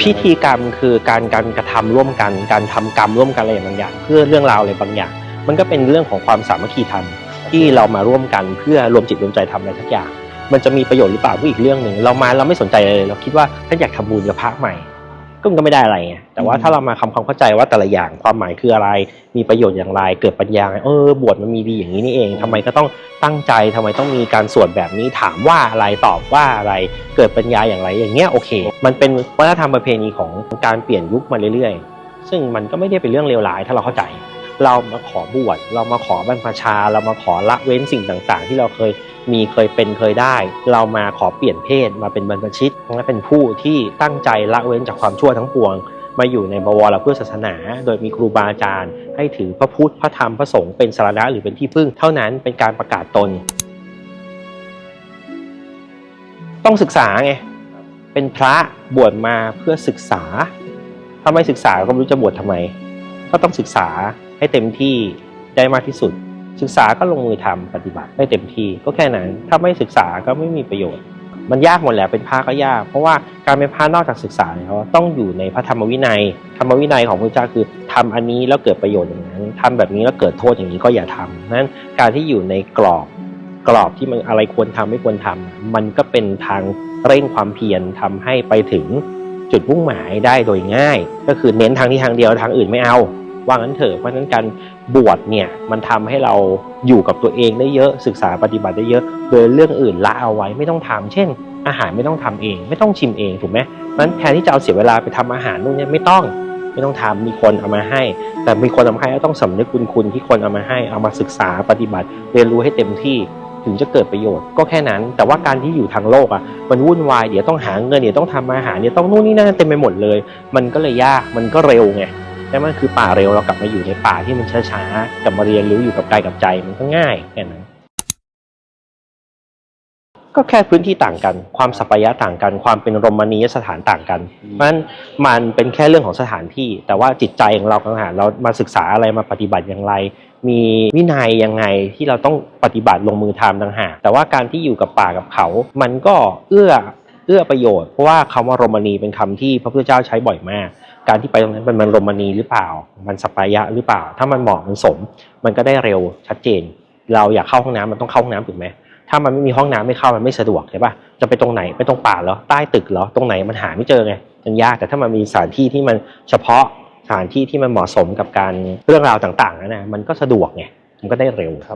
พิธีกรรมคือการการกระทำร่วมกัน การทำกรรมร่วมกันอะไรบางอย่าง เพื่อเรื่องราวอะไรบางอย่าง มันก็เป็นเรื่องของความสามัคคีธรรมที่เรามาร่วมกันเพื่อรวมจิตรวมใจทำอะไรสักอย่าง มันจะมีประโยชน์หรือเปล่าก็อีกเรื่องหนึ่งเรามาเราไม่สนใจเลยเราคิดว่าท่านอยากทำบุญกับพระใหม่ ก็มันก็ไม่ได้อะไรไงแต่ว่าถ้าเรามาทำความเข้าใจว่าแต่ละอย่างความหมายคืออะไร มีประโยชน์อย่างไร เกิดปัญญาไงเออบวชมันมีดีอย่างนี้นี่เอง ทำไมก็ต้องตั้งใจ ทำไมต้องมีการสวดแบบนี้ ถามว่าอะไร ตอบว่าอะไร เกิดปัญญาอย่างไร อย่างเงี้ยโอเค มันเป็นวัฒนธรรมประเพณีของการเปลี่ยนยุคมาเรื่อยๆ ซึ่งมันก็ไม่ได้เป็นเรื่องเลวร้ายถ้าเราเข้าใจ เรามาขอบวชเรามาขอบรรพชา เรามาขอละเว้นสิ่งต่างๆ ที่เราเคยมีเคยเป็นเคยได้ เรามาขอเปลี่ยนเพศมาเป็นบรรพชิตและเป็นผู้ที่ตั้งใจละเว้นจากความชั่วทั้งปวง มาอยู่ในบวรเพื่อศาสนา โดยมีครูบาอาจารย์ ให้ถือพระพุทธพระธรรมพระสงฆ์เป็นสารณะหรือเป็นที่พึ่ง เท่านั้นเป็นการประกาศตน ต้องศึกษาไงเป็นพระบวชมาเพื่อศึกษา ถ้าไม่ศึกษาก็ไม่รู้จะบวชทำไม ก็ต้องศึกษา ให้เต็มที่ได้มากที่สุด ศึกษาก็ลงมือทำปฏิบัติให้เต็มที่ก็แค่นั้น ถ้าไม่ศึกษาก็ไม่มีประโยชน์ มันยากหมดแหละเป็นพระก็ยาก เพราะว่าการเป็นพระนอกจากศึกษาแล้วต้องอยู่ในพระธรรมวินัย ธรรมวินัยของพระเจ้าคือทำอันนี้แล้วเกิดประโยชน์อย่างนั้นทำแบบนี้แล้วเกิดโทษอย่างนี้ก็อย่าทำนั้นการที่อยู่ในกรอบกรอบที่มันอะไรควรทำไม่ควรทำมันก็เป็นทางเร่งความเพียรทำให้ไปถึงจุดมุ่งหมายได้โดยง่าย ก็คือเน้นทางที่ทางเดียวทางอื่นไม่เอา ว่างั้นเถอะเพราะฉะนั้นการบวชเนี่ยมันทำให้เราอยู่กับตัวเองได้เยอะศึกษาปฏิบัติได้เยอะ โดยเรื่องอื่นละเอาไว้ไม่ต้องทำเช่น อาหารไม่ต้องทำเอง ไม่ต้องชิมเองถูกไหมเพราะฉะนั้นแทนที่จะเอาเสียเวลาไปทำอาหารนู่นเนี่ยไม่ต้องไม่ต้องทำมีคนเอามาให้ แต่มีคนเอามาให้ต้องสำนึกบุญคุณที่คนเอามาให้เอามาศึกษาปฏิบัติ เรียนรู้ให้เต็มที่ถึงจะเกิดประโยชน์ก็แค่นั้น แต่ว่าการที่อยู่ทางโลกอะมันวุ่นวายเดี๋ยวต้องหาเงินเดี๋ยวต้องทำอาหารเดี๋ยวต้องนู่นนี่นั่นเต็มไปหมดเลย มันก็เลยยากมันก็เร็วไง แต่มันคือป่าเร็วเรากลับมาอยู่ในป่าที่มันช้าๆกลับมาเรียนรู้อยู่กับกายกับใจมันก็ง่ายแค่นั้นก็แค่พื้นที่ต่างกัน ความสัปยะต่างกัน ความเป็นรมณียสถานต่างกันเพราะฉะนั้นมันเป็นแค่เรื่องของสถานที่ แต่ว่าจิตใจของเราต่างหากเรามาศึกษาอะไรมาปฏิบัติอย่างไร มีวินัยยังไงที่เราต้องปฏิบัติลงมือทำต่างหากแต่ว่าการที่อยู่กับป่ากับเขา มันก็เอื้อ อื้อประโยชน์เพราะว่าคำว่ารมณีเป็นคำที่พระพุทธเจ้าใช้บ่อยมาก การที่ไปตรงนั้นเป็นมันรมณีหรือเปล่า มันสปายะหรือเปล่า ถ้ามันเหมาะมันสม มันก็ได้เร็วชัดเจน เราอยากเข้าห้องน้ำมันต้องเข้าห้องน้ำถูกไหมถ้ามันไม่มีห้องน้ำไม่เข้ามันไม่สะดวกใช่ปะจะไปตรงไหนไปตรงป่าเหรอใต้ตึกเหรอตรงไหนมันหาไม่เจอไงมันยากแต่ถ้ามันมีสถานที่ที่มันเฉพาะสถานที่ที่มันเหมาะสมกับการเรื่องราวต่างๆนั่นนะมันก็สะดวกไงมันก็ได้เร็วครับ